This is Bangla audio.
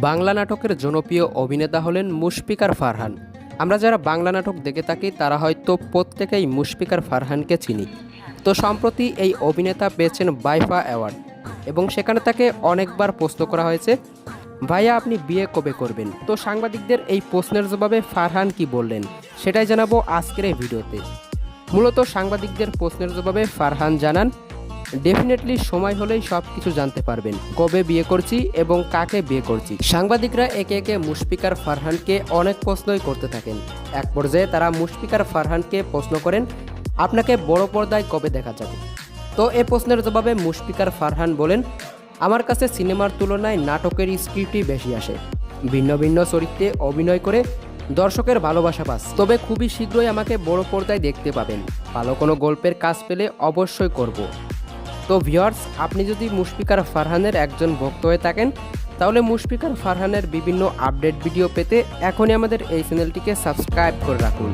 বাংলা নাটকের জনপ্রিয় অভিনেতা হলেন মুশফিকার ফারহান। আমরা যারা বাংলা নাটক দেখে থাকি, তারা হয়তো প্রত্যেকেই মুশফিকার ফারহানকে চিনি। তো সম্প্রতি এই অভিনেতা পেয়েছেন বাইফা অ্যাওয়ার্ড এবং সেখানে তাকে অনেকবার প্রশ্ন করা হয়েছে, ভাইয়া, আপনি বিয়ে কবে করবেন? তো সাংবাদিকদের এই প্রশ্নের জবাবে ফারহান কি বললেন, সেটাই জানাব আজকের এই ভিডিওতে। মূলত সাংবাদিকদের প্রশ্নের জবাবে ফারহান জানান ডেফিনেটলি সময় হলেই সব কিছু জানতে পারবেন। কবে বিয়ে করছি এবং কাকে বিয়ে করছি। সাংবাদিকরা একে একে মুশফিকার ফারহানকে অনেক প্রশ্নই করতে থাকেন। এক পর্যায়ে তারা মুশফিকার ফারহানকে প্রশ্ন করেন, আপনাকে বড় পর্দায় কবে দেখা যাবে? তো এ প্রশ্নের জবাবে মুশফিকার ফারহান বলেন, আমার কাছে সিনেমার তুলনায় নাটকের স্ক্রিপ্টই বেশি আসে। ভিন্ন ভিন্ন চরিত্রে অভিনয় করে দর্শকের ভালোবাসা পাস। তবে খুবই শীঘ্রই আমাকে বড় পর্দায় দেখতে পাবেন। ভালো কোনো গল্পের কাজ পেলে অবশ্যই করব। তো ভিওয়ার্স আপনি যদি মুশফিকার ফারহানের একজন ভক্ত হয়ে থাকেন, তাহলে মুশফিকার ফারহানের বিভিন্ন আপডেট ভিডিও পেতে এখনই আমাদের এই চ্যানেলটিকে সাবস্ক্রাইব করে রাখুন।